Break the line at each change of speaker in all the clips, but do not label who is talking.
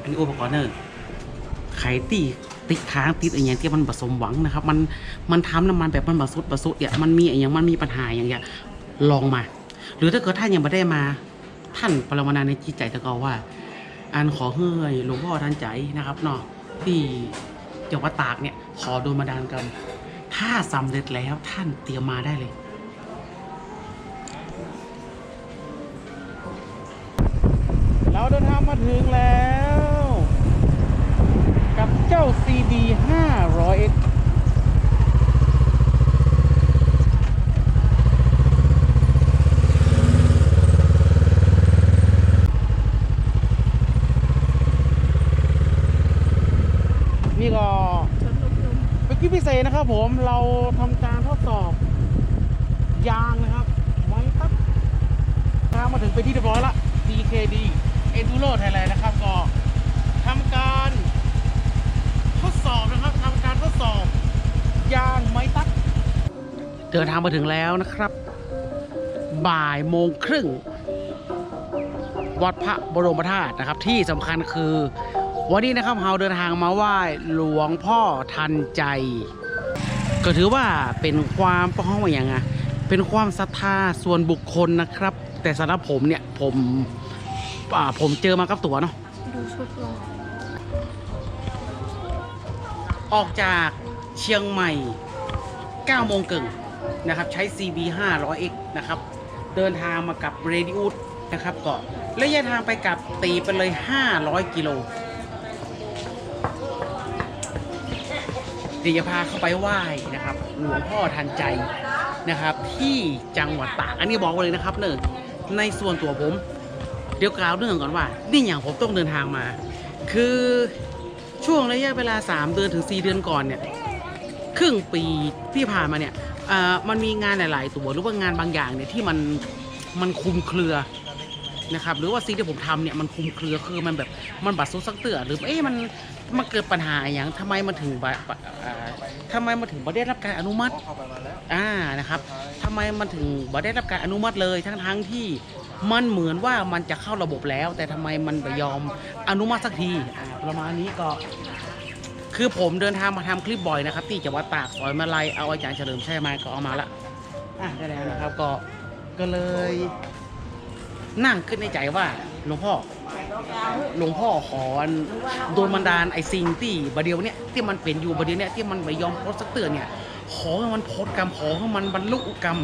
อันนี้อุปกรณ์เนอร์ไขตีติดค้างติดอะไรอย่างที่มันผสมหวังนะครับ มันมันทำน้ำมันแบบมันบสุดบสุดเนี่ยมันมีอะไรอย่างมันมีปัญหาอย่างเงี้ยลองมา หรือถ้าเกิดท่านยังไม่ได้มา ท่านปรมานาในจิตใจตะกอว่า อันขอเฮ้ยหลวงพ่อท่านใจนะครับเนาะที่จังหวัดตากเนี่ย ขอโดนมาดานกันถ้าสำเร็จแล้วท่านเตรียมมาได้เลยเราเดินทางมาถึงแล้ว กับเจ้า CD 500X นี่ก็เป็นคลิปพิเศษนะครับผมเราทำการทดสอบ ยางนะครับ ไว้ปั๊บทางมาถึงเป็นที่เรียบร้อยละ DKD Enduro Thailand นะครับก็ทำการทดสอบนะครับทำการทดสอบ ยางไม้ตัก เดินทางมาถึงแล้วนะครับ บ่ายโมงครึ่ง วัดพระบรมธาตุนะครับ ที่สำคัญคือ วันนี้นะครับเราเดินทางมาไหว้หลวงพ่อทันใจ ก็ถือว่าเป็นความป้องอย่างไงเป็นความศรัทธาส่วนบุคคลนะครับ แต่สำหรับผมเนี่ยผมผมเจอมากับตัวเนาะ
ดูชุดลง
ออกจากเชียงใหม่9โมงเกิง นะครับใช้ CB 500X นะครับเดินทางมากับ r a d i u s นะครับก็ระยะทางไปกับตีไปเลย 500 กิโลเดี๋ยวจะพาเข้าไปไหว้นะครับหลวงพ่อทันใจนะครับ ที่จังหวัดตากอันนี้บอกเลยนะครับเนอะในส่วนตัวผม เดี๋ยวกล่าวเรื่องก่อนว่า นี่อย่างผมต้องเดินทางมา คือช่วงระยะเวลา 3 เดือนถึง 4 เดือนก่อนเนี่ย ครึ่งปีที่ผ่านมาเนี่ย อ่ามันมีงานหลาย ๆ ตัวหรือว่างานบางอย่างเนี่ยที่มันมันคุมเครือนะครับหรือว่าสิ่งที่ผมทำเนี่ยมันคุมเครือคือมันแบบมันบัดซุกซักเตือหรือเอ๊ะมันมันเกิดปัญหาอย่างทำไมมันถึงบะบะอ่าทำไมมันถึงบ่ได้รับการอนุมัติอ่านะครับทำไมมันถึงบ่ได้รับการอนุมัติเลยทั้งทั้งๆที่มันเหมือนว่ามันจะเข้าระบบแล้ว แต่ทำไมมันไม่ยอมอนุมัติสักทีอ่าประมาณนี้ก็ คือผมเดินทางมาทำคลิปบ่อยนะครับ ที่จังหวัดตากสอยมาลัยเอาอาจารย์เฉลิมชัยมาก็เอามาละอะได้แล้วนะครับก็ก็เลย นั่งขึ้นในใจว่าหลวงพ่อหลวงพ่อขอโดนบันดาลไอ้สิ่งที่บเดียวเนี่ยที่มันเป็นอยู่บเดียวเนี่ยที่มันไม่ยอมพ้นสักเตือนเนี่ย ขอให้มันพ้นกรรมขอให้มันบรรลุกรรม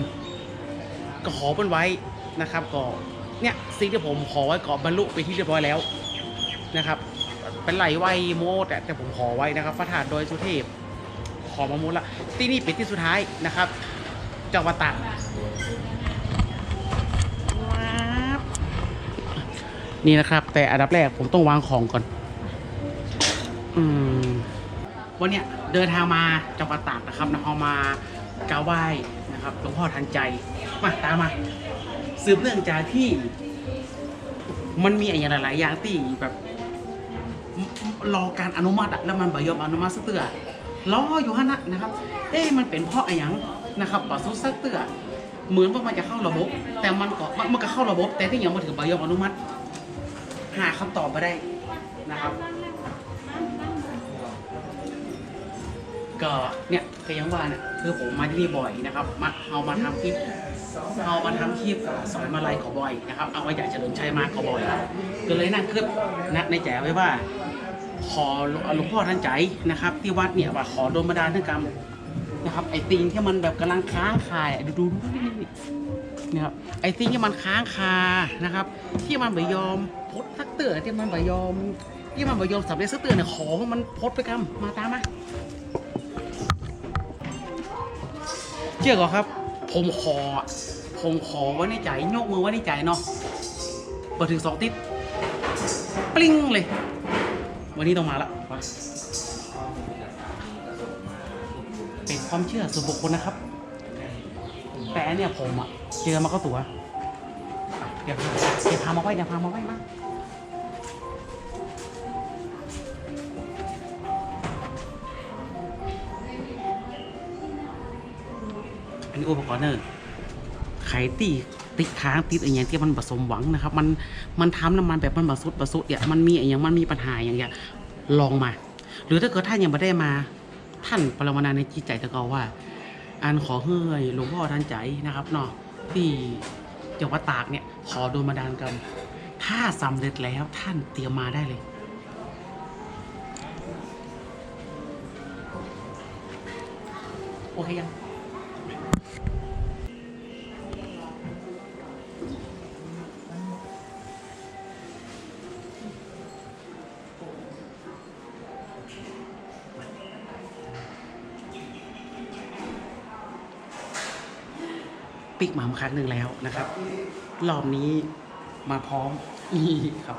ก็ขอมันไว้นะครับก็เนี่ยสิ่งที่ผมขอไว้ก็บรรลุไปที่เรียบร้อยแล้วนะครับ เป็นไหลไวโมดแต่แต่ผมขอไว้นะครับพระธาตุโดยสุเทพ ขอมามุดละที่นี่เป็นที่สุดท้ายนะครับจังหวัดตากว้าวนี่นะครับ แต่อันดับแรกผมต้องวางของก่อน อืมวันเนี้ยเดินทางมาจังหวัดตากนะครับนะเอามากราบไหว้นะครับหลวงพ่อทันใจมาตามมา สืบเนื่องจากที่ มันมีอะไรหลายๆอย่างที่แบบ รอการอนุมัติอะแล้วมันบ่ยอมอนุมัติสักเตือรออยู่ฮะนะนะครับ เอ๊ะมันเป็นเพราะอะไรหยังนะครับปัสุสักเตือเหมือนว่ามันจะเข้าระบบ แต่มันก็มันก็เข้าระบบ แต่ที่ยังมาถึงบ่ยอมอนุมัติ หาคำตอบมาได้นะครับ ก็เนี่ยก็ยังว่าเนี่ยคือผมมาที่นี่บ่อยนะครับมาเอามาทำคลิปเอามาทำคลิปสอนมาลัยขอบ่อยนะครับเอาไว้อยากเฉลิมชัยมาขอบ่อยก็เลยนั่งคิดนะในใจไว้ว่า ขอหลวงพ่อท่านใจนะครับ ที่วัดเนี่ยว่าขอโดนบันดาลทั้งกรรมนะครับไอ้ติงที่มันแบบกำลังค้างคาดูดูดูนี่นี่นี่ครับไอ้ติงที่มันค้างคานะครับ ที่มันไม่ยอมพดสักเตือที่มันไม่ยอมที่มันไม่ยอมสำเร็จสักเตือเนี่ยขอมันพดไปกรรมมาตามมา ชื่อก่อครับ ผมขอ ผมขอไว้ในใจยกมือไว้ในใจเนาะพอถึงสองติดปลิ้งเลย วันนี้ต้องมาละมาเป็นความเชื่อส่วนบุคคลนะครับ แต่เนี่ยผมอะเจอมาก็ตัว เดี๋ยวพาเดี๋ยวพามาไว้เดี๋ยวพามาไว้มา อันนี้อุปกรณ์เนอร์ไขตีติดค้างติดอะไรอย่างที่มันผสมหวังนะครับ มันมันทำน้ำมันแบบมันบสุดบสุดเนี่ยมันมีอะไรอย่างมันมีปัญหาอย่างเงี้ยลองมา หรือถ้าเกิดท่านยังไม่ได้มา ท่านปรมนาในจิตใจตะกอว่าอันขอเฮ้ยหลวงพ่อท่านใจนะครับเนาะที่จังหวัดตากเนี่ย ขอโดนมาดานกัน ถ้าสำเร็จแล้วท่านเตรียมมาได้เลยโอเคยัง ปิกมาครั้งหนึ่งแล้วนะครับ รอบนี้มาพร้อมนี่ครับ